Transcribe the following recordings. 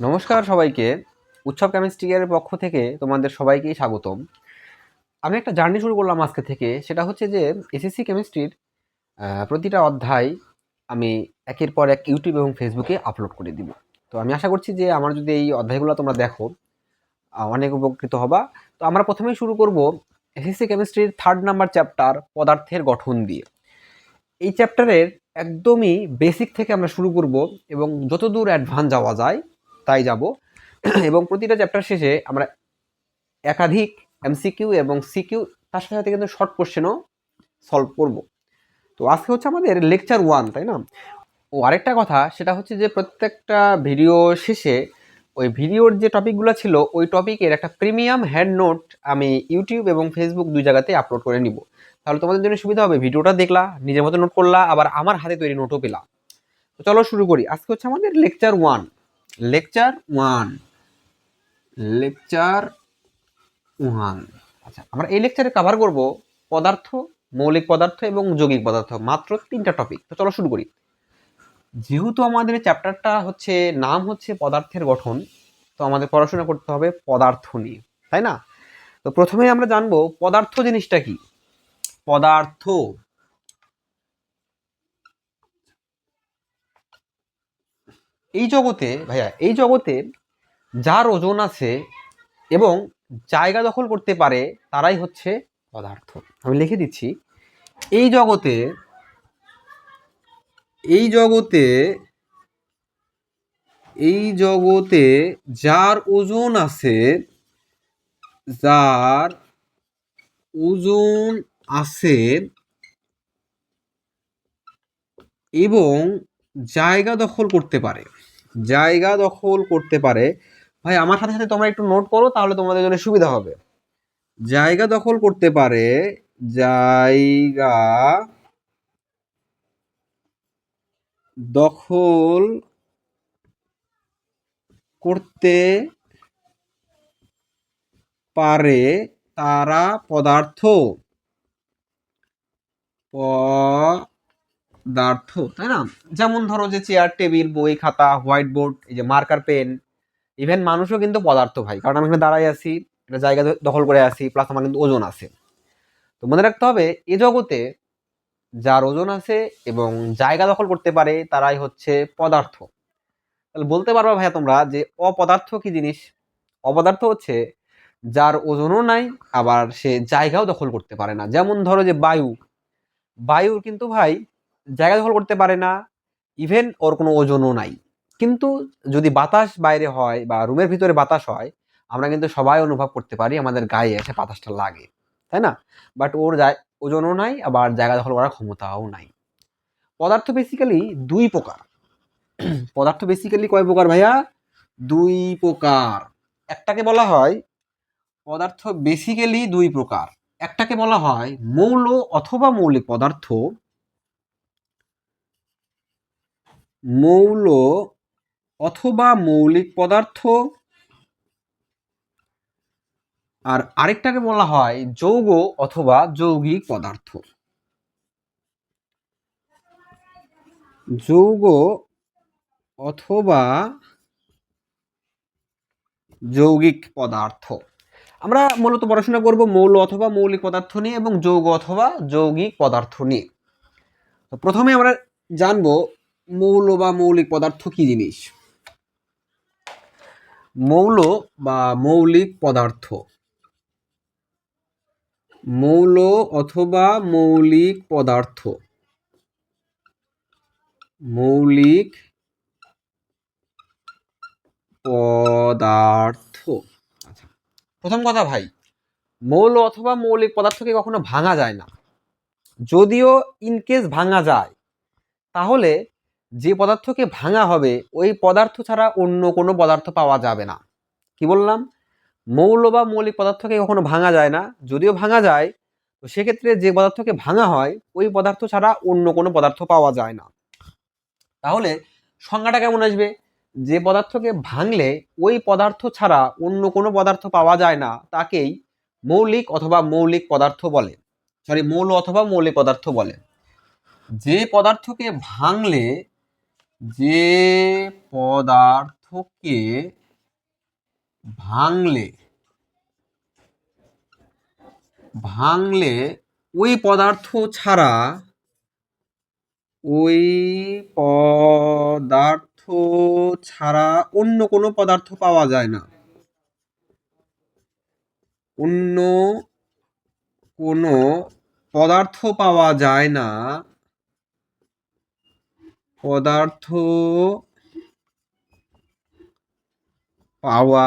নমস্কার সবাইকে। উৎসব কেমিস্ট্রিকের পক্ষ থেকে তোমাদের সবাইকেই স্বাগতম। আমি একটা জার্নি শুরু করলাম আজকে থেকে, সেটা হচ্ছে যে এসএসসি কেমিস্ট্রির প্রতিটা অধ্যায় আমি একের পর এক ইউটিউব এবং ফেসবুকে আপলোড করে দিব। তো আমি আশা করছি যে আমার যদি এই অধ্যায়গুলো তোমরা দেখো অনেক উপকৃত হবা। তো আমরা প্রথমেই শুরু করব এসএসসি কেমিস্ট্রির থার্ড নাম্বার চ্যাপ্টার পদার্থের গঠন দিয়ে। এই চ্যাপ্টারের একদমই বেসিক থেকে আমরা শুরু করব এবং যতদূর অ্যাডভান্স যাওয়া যায় তাই যাব। এবং প্রতিটা চ্যাপ্টার শেষে আমরা একাধিক এমসিকিউ এবং সিকিউ তার সাথে সাথে কিন্তু শর্ট কোশ্চেনও সলভ করব। তো আজকে হচ্ছে আমাদের লেকচার ওয়ান তাই না? ও আরেকটা কথা, সেটা হচ্ছে যে প্রত্যেকটা ভিডিও শেষে ওই ভিডিওর যে টপিকগুলো ছিল, ওই টপিকের একটা প্রিমিয়াম হ্যান্ড নোট আমি ইউটিউব এবং ফেসবুক দুই জায়গাতে আপলোড করে নিব। তাহলে তোমাদের জন্য সুবিধা হবে, ভিডিওটা দেখলা, নিজের মতো নোট করলা, আবার আমার হাতে তৈরি নোটও পেলা। তো চলো শুরু করি। আজকে হচ্ছে আমাদের lecture one lecture one. Lecture one. আচ্ছা আমরা এই লেকচারে কভার করব পদার্থ, মৌলিক পদার্থ এবং যৌগিক পদার্থ, মাত্র তিনটা টপিক তো চলো শুরু করি। যেহেতু আমাদের চ্যাপ্টারটা হচ্ছে, নাম হচ্ছে পদার্থের গঠন, তো আমাদের পড়াশোনা করতে হবে পদার্থ নিয়ে, তাই না? তো প্রথমে আমরা জানব পদার্থ জিনিসটা কি? পদার্থ। এই জগতে, ভাইয়া, এই জগতে যার ওজন আছে এবং জায়গা দখল করতে পারে, তারাই হচ্ছে পদার্থ। আমি লিখে দিচ্ছি, এই জগতে এই জগতে এই জগতে যার ওজন আছে, যার ওজন আছে এবং জায়গা দখল করতে পারে। জায়গা দখল করতে পারে। ভাই, আমার সাথে সাথে তোমরা একটু নোট করো, তাহলে তোমাদের জন্য সুবিধা হবে। জায়গা দখল করতে পারে, জায়গা দখল করতে পারে তারা পদার্থ। পদার্থ, তাই না? যেমন ধরো যে চেয়ার টেবিল বই, খাতা হোয়াইট বোর্ড এই যে মার্কার পেন ইভেন মানুষও কিন্তু পদার্থ ভাই। কারণ আমি এখানে দাঁড়াই আছি, একটা জায়গা দখল করে আছি প্লাস আমার কিন্তু ওজন আছে। তো মনে রাখতে হবে, এ জগতে যার ওজন আছে এবং জায়গা দখল করতে পারে, তারাই হচ্ছে পদার্থ। তাহলে বলতে পারবা ভাইয়া তোমরা যে অপদার্থ কি জিনিস? অপদার্থ হচ্ছে যার ওজনও নাই, আবার সে জায়গাও দখল করতে পারে না। যেমন ধরো যে বায়ু, বায়ুর কিন্তু ভাই জায়গা দখল করতে পারে না ইভেন ওর কোনো ওজনও নাই। কিন্তু যদি বাতাস বাইরে হয় বা রুমের ভিতরে বাতাস হয়, আমরা কিন্তু সবাই অনুভব করতে পারি আমাদের গায়ে এসে বাতাসটা লাগে, তাই না? বাট ওর ওজনও নাই, আবার জায়গা দখল করার ক্ষমতাও নাই। পদার্থ বেসিক্যালি দুই প্রকার। পদার্থ বেসিক্যালি কয় প্রকার ভাইয়া? দুই প্রকার। একটাকে বলা হয় পদার্থ বেসিক্যালি দুই প্রকার। একটাকে বলা হয় মৌল অথবা মৌলিক পদার্থ। মৌল অথবা মৌলিক পদার্থ। আর আরেকটাকে বলা হয় যৌগ অথবা যৌগিক পদার্থ। যৌগ অথবা যৌগিক পদার্থ। আমরা মূলত পড়াশোনা করব মৌল অথবা মৌলিক পদার্থ নিয়ে এবং যৌগ অথবা যৌগিক পদার্থ নিয়ে। প্রথমে আমরা জানব মৌল বা মৌলিক পদার্থ কি জিনিস? মৌল বা মৌলিক পদার্থ। মৌল অথবা মৌলিক পদার্থ। মৌলিক পদার্থ। আচ্ছা প্রথম কথা ভাই, মৌল অথবা মৌলিক পদার্থকে কখনো ভাঙা যায় না। যদিও ইনকেস ভাঙা যায়, তাহলে যে পদার্থকে ভাঙা হবে, ওই পদার্থ ছাড়া অন্য কোনো পদার্থ পাওয়া যাবে না। কি বললাম? মৌল বা মৌলিক পদার্থকে কখনো ভাঙা যায় না। যদিও ভাঙা যায়, তো সেক্ষেত্রে যে পদার্থকে ভাঙা হয়, ওই পদার্থ ছাড়া অন্য কোনো পদার্থ পাওয়া যায় না। তাহলে সংজ্ঞাটা কেমন আসবে? যে পদার্থকে ভাঙলে ওই পদার্থ ছাড়া অন্য কোনো পদার্থ পাওয়া যায় না, তাকেই মৌলিক অথবা মৌলিক পদার্থ বলে। সরি, মৌল অথবা মৌলিক পদার্থ বলে। যে পদার্থকে ভাঙলে যে পদার্থকে ভাঙলে ভাঙলে ওই পদার্থ ছাড়া ওই পদার্থ ছাড়া অন্য কোনো পদার্থ পাওয়া যায় না। অন্য কোনো পদার্থ পাওয়া যায় না। পদার্থ পাওয়া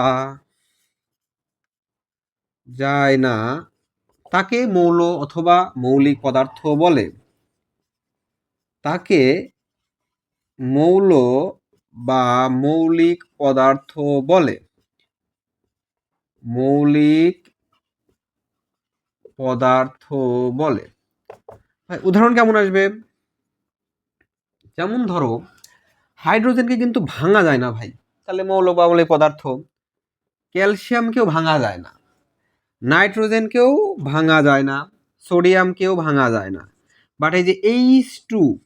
যায় না, তাকে মৌল অথবা মৌলিক পদার্থ বলে। তাকে মৌল বা মৌলিক পদার্থ বলে। মৌলিক পদার্থ বলে। উদাহরণ কেমন আসবে? যেমন ধরো, হাইড্রোজেনকে কিন্তু ভাঙা যায় না ভাই। তাহলে মৌল বা মৌলিক পদার্থ, ক্যালসিয়ামকেও ভাঙা যায় না। নাইট্রোজেনকেও ভাঙা যায় না, সোডিয়ামকেও ভাঙা যায় না। বাট এই যে এইচ টু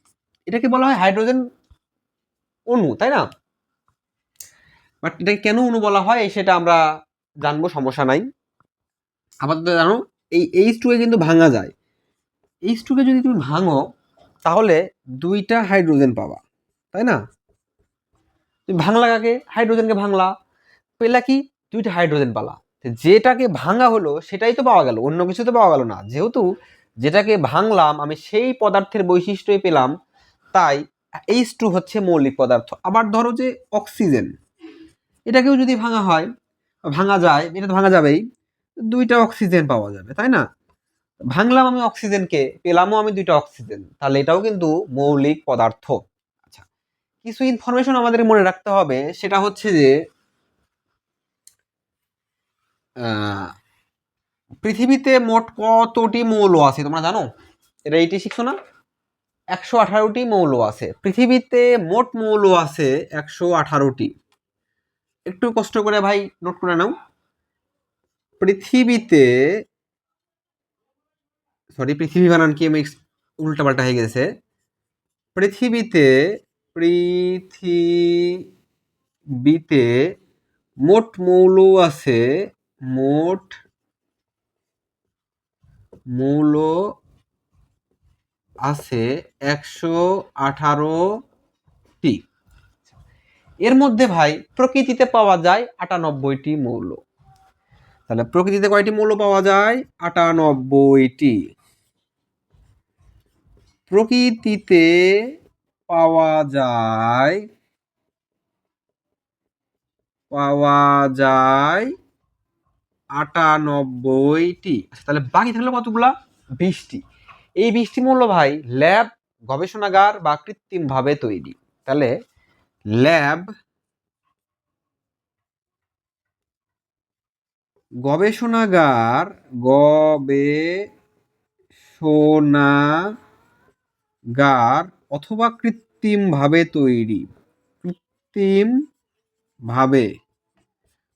এটাকে বলা হয় হাইড্রোজেন অণু, তাই না? বাট এটাকে কেন অণু বলা হয় সেটা আমরা জানব, সমস্যা নাই। আপাতত জানো, এই এইচ টু এ কিন্তু ভাঙা যায়। এইচ টুকে যদি তুমি ভাঙো তাহলে দুইটা হাইড্রোজেন পাবা, তাই না? তুমি ভাঙলা কাকে? হাইড্রোজেনকে ভাঙলা। পেলা কি? দুইটা হাইড্রোজেন পালা। যেটাকে ভাঙা হলো, সেটাই তো পাওয়া গেল, অন্য কিছু তো পাওয়া গেল না। যেহেতু যেটাকে ভাঙলাম, আমি সেই পদার্থের বৈশিষ্ট্যই পেলাম, তাই এইচ টু হচ্ছে মৌলিক পদার্থ। আবার ধরো যে অক্সিজেন, এটাকেও যদি ভাঙা হয়, ভাঙা যায়, এটা তো ভাঙা যাবেই, দুইটা অক্সিজেন পাওয়া যাবে, তাই না? ভাঙলাম আমি অক্সিজেনকে পেলামও আমি দুইটা অক্সিজেন তাহলে এটাও কিন্তু মৌলিক পদার্থ। আচ্ছা কিছু ইনফরমেশন আমাদের মনে রাখতে হবে, সেটা হচ্ছে যে পৃথিবীতে মোট কতটি মৌল আছে তোমরা জানো? এটা এইটি শিখছো না? একশো আঠারোটি মৌল আছে। পৃথিবীতে মোট মৌল আছে একশো আঠারোটি। একটু কষ্ট করে ভাই নোট করে নাও। পৃথিবীতে সরি পৃথিবী বানান কি আমি উল্টাপাল্টা হয়ে গেছে। পৃথিবীতে পৃথিবীতে মোট মৌল আছে, মোট মৌল আছে একশো আঠারোটি। এর মধ্যে ভাই প্রকৃতিতে পাওয়া যায় আটানব্বইটি মৌল। তাহলে প্রকৃতিতে কয়টি মৌল পাওয়া যায়? আটানব্বইটি। প্রকৃতিতে পাওয়া যায় পাওয়া যায় আটানব্বইটি। আচ্ছা তাহলে বাকি থাকল কতগুলা? বিশটি। এই বিশটি মূল্য ভাই ল্যাব, গবেষণাগার বা কৃত্রিমভাবে তৈরি। তাহলে ল্যাব, গবেষণাগার গবেষণাগার অথবা কৃত্রিমভাবে তৈরি। কৃত্রিম ভাবে।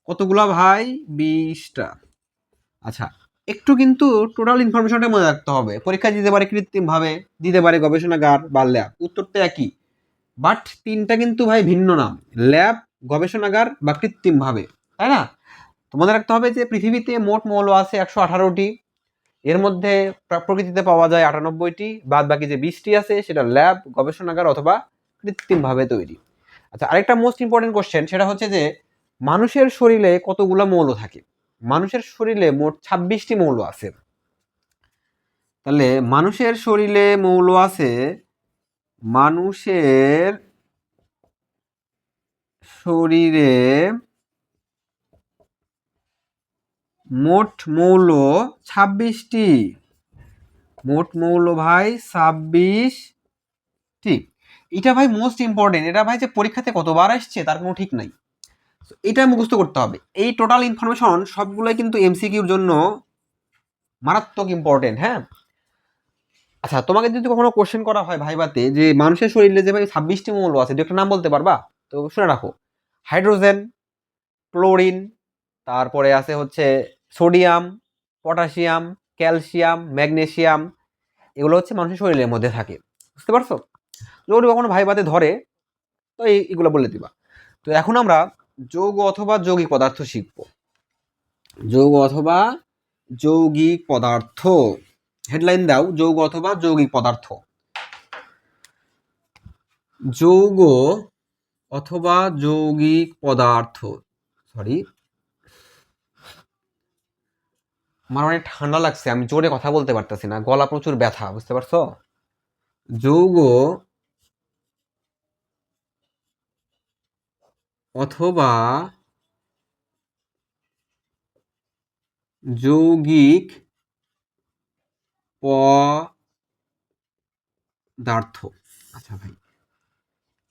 কতগুলা ভাই? বিশটা। আচ্ছা একটু কিন্তু টোটাল ইনফরমেশনটা মনে রাখতে হবে। পরীক্ষা দিতে পারে কৃত্রিম ভাবে, দিতে পারে গবেষণাগার বা ল্যাব উত্তরটা একই। বাট তিনটা কিন্তু ভাই ভিন্ন নাম। ল্যাব গবেষণাগার বা কৃত্রিম ভাবে। তাই না? তোমাদের রাখতে হবে যে পৃথিবীতে মোট মৌল আছে একশো আঠারোটি। এর মধ্যে প্র- প্রকৃতিতে পাওয়া যায় আটানব্বইটি বাদ বাকি যে বিশটি আছে, সেটা ল্যাব, গবেষণাগার অথবা কৃত্রিমভাবে তৈরি। আচ্ছা আরেকটা মোস্ট ইম্পর্টেন্ট কোশ্চেন সেটা হচ্ছে যে মানুষের শরীরে কতগুলো মৌল থাকে? মানুষের শরীরে মোট ছাব্বিশটি মৌল আছে। তাহলে মানুষের শরীরে মৌল আছে, মানুষের শরীরে মোট মৌল ছাব্বিশটি। মোট মৌল ভাই ছাব্বিশটি। এটা ভাই মোস্ট ইম্পর্টেন্ট এটা ভাই যে পরীক্ষাতে কতবার আসছে তার কোনো ঠিক নাই। এটা মুখস্থ করতে হবে। এই টোটাল ইনফরমেশন সবগুলোই কিন্তু এমসিকিউর জন্য মারাত্মক ইম্পর্টেন্ট হ্যাঁ? আচ্ছা তোমাকে যদি কখনো কোশ্চেন করা হয় ভাইবাতে যে মানুষের শরীরে যে ভাই ছাব্বিশটি মৌল আছে দু একটা নাম বলতে পারবা? তো শুনে রাখো। হাইড্রোজেন ক্লোরিন তারপরে আছে হচ্ছে সোডিয়াম, পটাশিয়াম, ক্যালসিয়াম ম্যাগনেশিয়াম এগুলো হচ্ছে মানুষের শরীরের মধ্যে থাকে। বুঝতে পারছ? যদি কখনো ভাইবাতে ধরে, তো এই, এগুলো বলে দিবা। তো এখন আমরা যৌগ অথবা যৌগিক পদার্থ শিখব। যৌগ অথবা যৌগিক পদার্থ। হেডলাইন দাও, যৌগ অথবা যৌগিক পদার্থ। যৌগ অথবা যৌগিক পদার্থ। সরি আমার অনেক ঠান্ডা লাগছে, আমি জোরে কথা বলতে পারতেছি না, গলা প্রচুর ব্যথা, বুঝতে পারছ? যৌগ অথবা যৌগিক পদার্থ। আচ্ছা ভাই,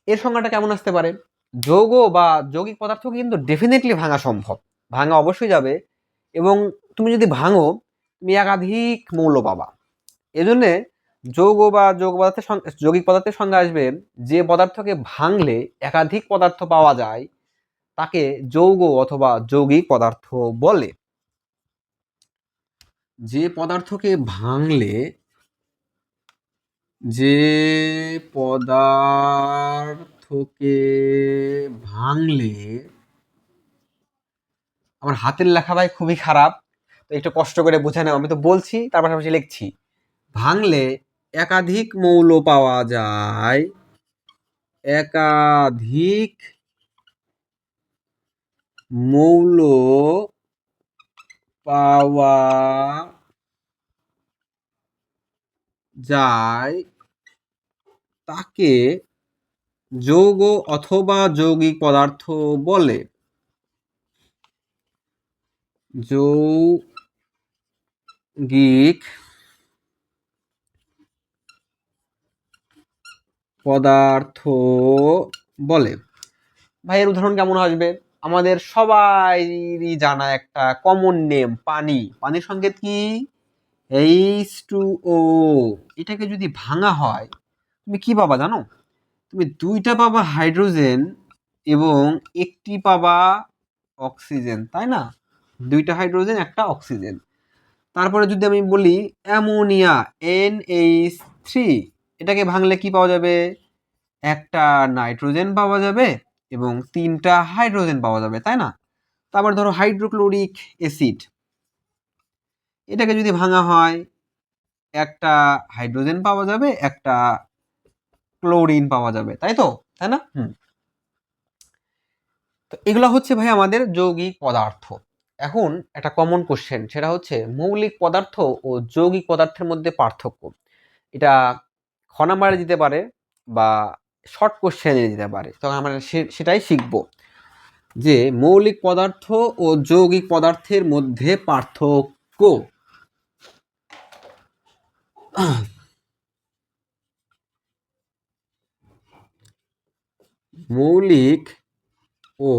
এর সংজ্ঞাটা কেমন আসতে পারে? যৌগ বা যৌগিক পদার্থ কিন্তু ডেফিনেটলি ভাঙা সম্ভব, ভাঙা অবশ্যই যাবে এবং তুমি যদি ভাঙো, তুমি একাধিক মৌল পাবা। এজন্যে যৌগ বা যৌগ পদার্থের যৌগিক পদার্থের সঙ্গে আসবে যে পদার্থকে ভাঙলে একাধিক পদার্থ পাওয়া যায়, তাকে যৌগ অথবা যৌগিক পদার্থ বলে। যে পদার্থকে ভাঙলে যে পদার্থকে ভাঙলে আমার হাতের লেখা ভাই খুবই খারাপ। একটু কষ্ট করে বুঝে নাও, আমি তো বলছি, তার পাশাপাশি লিখছি। ভাঙলে একাধিক মৌল পাওয়া যায়। একাধিক মৌল পাওয়া যায় তাকে যৌগ অথবা যৌগিক পদার্থ বলে। যৌগিক পদার্থ বলে। ভাইয়ের উদাহরণ কেমন আসবে? আমাদের সবাইরই জানা একটা কমন নেম পানি। পানির সংকেত কি? এইচ টু ও এটাকে যদি ভাঙা হয়, তুমি কি পাবা জানো? তুমি দুইটা পাবা হাইড্রোজেন এবং একটি পাবা অক্সিজেন, তাই না? দুইটা হাইড্রোজেন, একটা অক্সিজেন। তারপরে যদি আমি বলি অ্যামোনিয়া এন এইচ থ্রি, এটাকে ভাঙলে কি পাওয়া যাবে? একটা নাইট্রোজেন পাওয়া যাবে এবং তিনটা হাইড্রোজেন পাওয়া যাবে, তাই না? তারপর ধরো হাইড্রোক্লোরিক অ্যাসিড, এটাকে যদি ভাঙা হয়, একটা হাইড্রোজেন পাওয়া যাবে, একটা ক্লোরিন পাওয়া যাবে, তাই তো? তাই না? হুম। তো এগুলো হচ্ছে ভাই আমাদের যৌগিক পদার্থ। এখন একটা কমন কোশ্চেন সেটা হচ্ছে মৌলিক পদার্থ ও যৌগিক পদার্থের মধ্যে পার্থক্য। এটা খ নাম্বারে দিতে পারে বা শর্ট কোশ্চেনে দিতে পারে। তখন আমরা সেটাই শিখব যে মৌলিক পদার্থ ও যৌগিক পদার্থের মধ্যে পার্থক্য। মৌলিক ও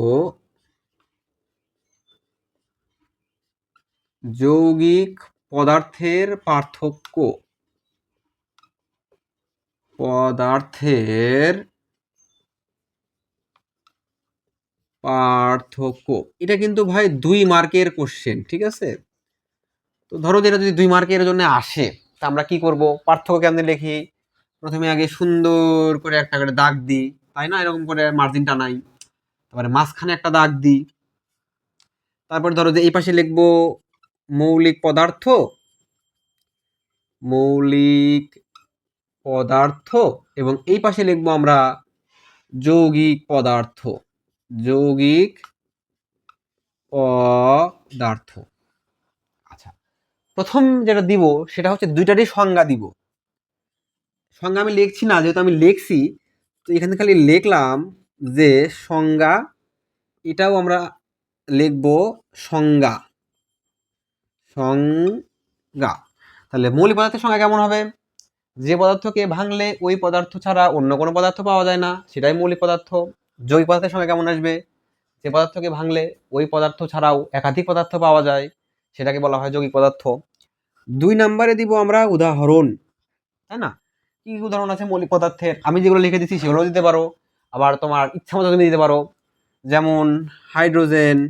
যৌগিক পদার্থের পার্থক্য। পদার্থের পার্থক্য। এটা কিন্তু ভাই দুই মার্কের কোশ্চেন ঠিক আছে? তো ধরো যেটা যদি দুই মার্কের জন্য আসে, তা আমরা কি করব? পার্থক্য কেমনে লিখি? প্রথমে আগে সুন্দর করে একটা করে দাগ দিই, তাই না? এরকম করে মার্জিন টানাই তারপরে মাঝখানে একটা দাগ দিই। তারপর ধরো যে এই পাশে লিখব মৌলিক পদার্থ? মৌলিক পদার্থ। এবং এই পাশে লিখব আমরা যৌগিক পদার্থ। যৌগিক পদার্থ। আচ্ছা প্রথম যেটা দিব সেটা হচ্ছে দুইটারই সংজ্ঞা দিব। সংজ্ঞা আমি লিখছি না, যেহেতু আমি লিখছি, তো এখানে খালি লিখলাম যে সংজ্ঞা, এটাও আমরা লিখব সংজ্ঞা। সংজ্ঞা। তাহলে মৌলিক পদার্থের সংজ্ঞা কেমন হবে? যে পদার্থকে ভাঙলে ওই পদার্থ ছাড়া অন্য কোনো পদার্থ পাওয়া যায় না, সেটাই মৌলিক পদার্থ। যৌগিক পদার্থের সংজ্ঞা কেমন আসবে? যে পদার্থকে ভাঙলে ওই পদার্থ ছাড়াও একাধিক পদার্থ পাওয়া যায়, সেটাকে বলা হয় যৌগিক পদার্থ। দুই নম্বরে দিব আমরা উদাহরণ। তাই না? কি কি উদাহরণ আছে মৌলিক পদার্থের? আমি যেগুলো লিখে দিচ্ছি সেগুলো দিতে পারো। আবার তোমার ইচ্ছা মতো তুমি দিতে পারো। যেমন hydrogen,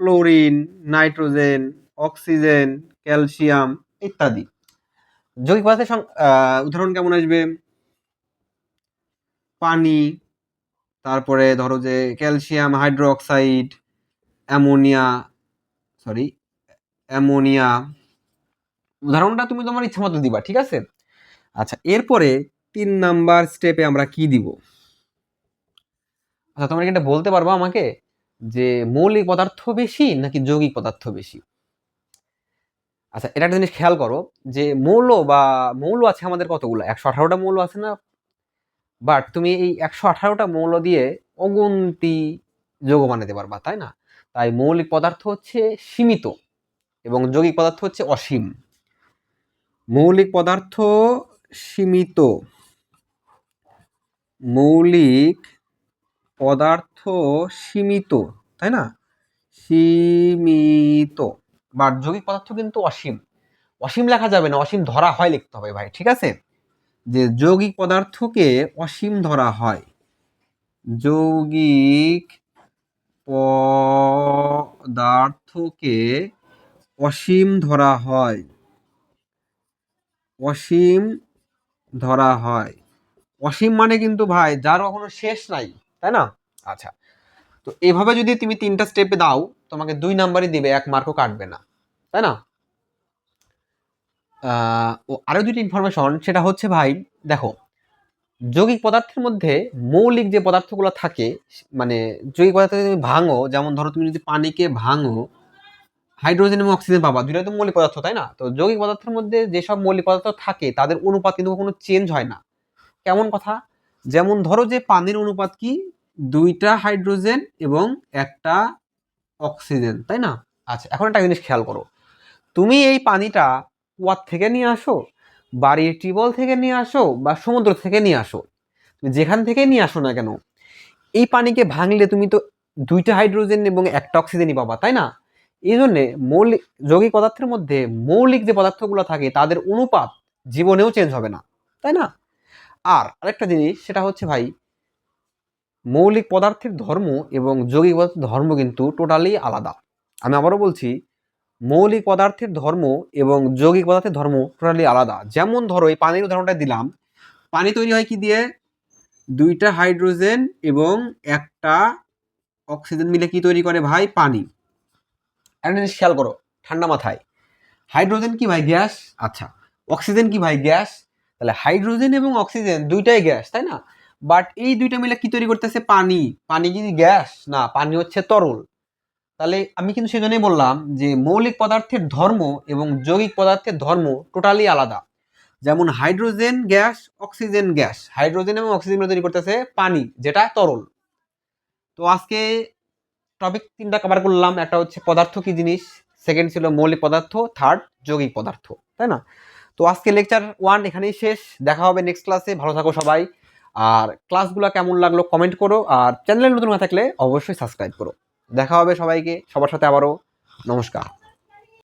chlorine, nitrogen oxygen, calcium ইত্যাদি। যৌগিক পদার্থের উদাহরণ কেমন আসবে? পানি, তারপরে ধরো যে calcium, hydroxide, ammonia sorry ammonia. উদাহরণটা তুমি তোমার ইচ্ছা মতো দিবা, ঠিক আছে? আচ্ছা এরপরে তিন নাম্বার স্টেপে আমরা কি দিব? আচ্ছা তোমরা কি এটা বলতে পারব আমাকে? যে মৌলিক পদার্থ বেশি নাকি যৌগিক পদার্থ বেশি? আচ্ছা এটা একটা জিনিস খেয়াল করো যে মৌল বা মৌল আছে আমাদের কতগুলো? একশো আঠারোটা মৌল আছে না? বাট তুমি এই একশো আঠারোটা মৌল দিয়ে অগুন্তি যৌগ বানাতে পারবা, তাই না? তাই মৌলিক পদার্থ হচ্ছে সীমিত এবং যৌগিক পদার্থ হচ্ছে অসীম। মৌলিক পদার্থ সীমিত। মৌলিক পদার্থ সীমিত, তাই না? সীমিত। বাট যৌগিক পদার্থ কিন্তু অসীম। অসীম লেখা যাবে না, অসীম ধরা হয় লিখতে হবে ভাই, ঠিক আছে? যে যৌগিক পদার্থকে অসীম ধরা হয়। যৌগিক পদার্থকে অসীম ধরা হয়। অসীম ধরা হয়। অসীম মানে কিন্তু ভাই, যার কখনো শেষ নাই, তাই না? আচ্ছা তো এভাবে যদি তুমি তিনটা স্টেপে দাও, তোমাকে দুই নাম্বারই দিবে, এক মার্কও কাটবে না। তাই না? আরও দুটি ইনফরমেশন সেটা হচ্ছে ভাই, দেখো, যৌগিক পদার্থের মধ্যে মৌলিক যে পদার্থগুলো থাকে মানে যৌগিক পদার্থ তুমি ভাঙো, যেমন ধরো তুমি যদি পানিকে ভাঙো হাইড্রোজেন এবং অক্সিজেন পাবা দুইটা তো মৌলিক পদার্থ, তাই না? তো যৌগিক পদার্থের মধ্যে যেসব মৌলিক পদার্থ থাকে, তাদের অনুপাত কিন্তু কোনো চেঞ্জ হয় না। কেমন কথা? যেমন ধরো যে পানির অনুপাত কি? দুইটা হাইড্রোজেন এবং একটা অক্সিজেন তাই না? আচ্ছা এখন একটা জিনিস খেয়াল করো। তুমি এই পানিটা কুয়ার থেকে নিয়ে আসো, বাড়ির টিউবওয়েল থেকে নিয়ে আসো বা সমুদ্র থেকে নিয়ে আসো। তুমি যেখান থেকে নিয়ে আসো না কেন, এই পানিকে ভাঙলে তুমি তো দুইটা হাইড্রোজেন এবং একটা অক্সিজেনই পাবা, তাই না? এই জন্যে মৌলিক যৌগিক পদার্থের মধ্যে মৌলিক যে পদার্থগুলো থাকে, তাদের অনুপাত জীবনেও চেঞ্জ হবে না, তাই না? আর আরেকটা জিনিস, সেটা হচ্ছে ভাই, মৌলিক পদার্থের ধর্ম এবং যৌগিক পদার্থের ধর্ম কিন্তু টোটালি আলাদা। আমি আবারও বলছি মৌলিক পদার্থের ধর্ম এবং যৌগিক পদার্থের ধর্ম টোটালি আলাদা। যেমন ধরো, এই পানির উদাহরণটা দিলাম। পানি তৈরি হয় কি দিয়ে? দুইটা হাইড্রোজেন এবং একটা অক্সিজেন মিলে কি তৈরি করে ভাই? পানি। একটা জিনিস খেয়াল করো, ঠান্ডা মাথায়। হাইড্রোজেন কি ভাই? গ্যাস। আচ্ছা অক্সিজেন কি ভাই? গ্যাস। তাহলে হাইড্রোজেন এবং অক্সিজেন দুইটাই গ্যাস, তাই না? বাট এই দুইটা মিলে কি তৈরি করতেছে? পানি। পানি কি গ্যাস? না, পানি হচ্ছে তরল। তাহলে আমি কিন্তু সেজন্যই বললাম যে মৌলিক পদার্থের ধর্ম এবং যৌগিক পদার্থের ধর্ম টোটালি আলাদা। যেমন hydrogen gas, oxygen gas. Hydrogen এবং অক্সিজেন তৈরি করতেছে পানি, যেটা তরল। তো আজকে টপিক তিনটা কভার করলাম। একটা হচ্ছে পদার্থ কি জিনিস সেকেন্ড ছিল মৌলিক পদার্থ থার্ড যৌগিক পদার্থ, তাই না? তো আজকে লেকচার ওয়ান এখানেই শেষ। দেখা হবে নেক্সট ক্লাসে ভালো থাকো সবাই। আর ক্লাসগুলো কেমন লাগল কমেন্ট করো। আর চ্যানেলে নতুন না থাকলে অবশ্যই সাবস্ক্রাইব করো। দেখা হবে সবাইকে সবার সাথে আবারও নমস্কার।